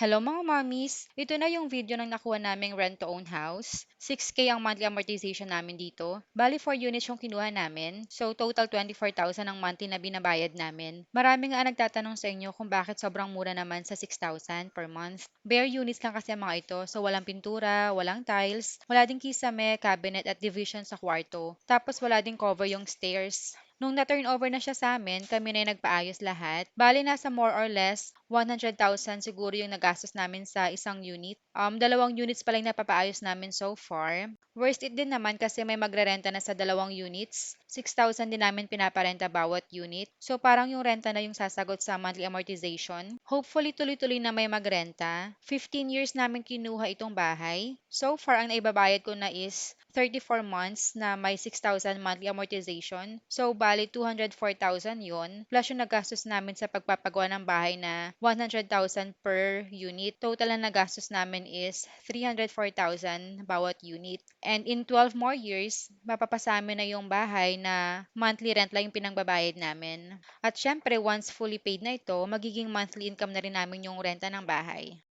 Hello mga mommies! Ito na yung video ng nakuha naming rent-to-own house. 6K ang monthly amortization namin dito. Bali 4 units yung kinuha namin. So total 24,000 ang monthly na binabayad namin. Marami nga ang nagtatanong sa inyo kung bakit sobrang mura naman sa 6,000 per month. Bare units lang kasi ang mga ito. So walang pintura, walang tiles, wala ding kisame, cabinet at division sa kwarto. Tapos wala ding cover yung stairs. Nung na-turn over na siya sa amin, kami na yung nagpaayos lahat. Bali, nasa more or less 100,000 siguro yung nagastos namin sa isang unit. Um, dalawang units pa lang napapaayos namin so far. Worst it din naman kasi may magrerenta na sa dalawang units. 6,000 din namin pinaparenta bawat unit. So parang yung renta na yung sasagot sa monthly amortization. Hopefully tuloy-tuloy na may magrenta. 15 years namin kinuha itong bahay. So far, ang naibabayad ko na is 34 months na may 6,000 monthly amortization. So, bali 204,000 yon plus yung nagastos namin sa pagpapagawa ng bahay na 100,000 per unit. Total na nagastos namin is 304,000 bawat unit. And in 12 more years, mapapasamin na yung bahay na monthly rent lang yung pinangbabayad namin. At syempre, once fully paid na ito, magiging monthly income na rin namin yung renta ng bahay.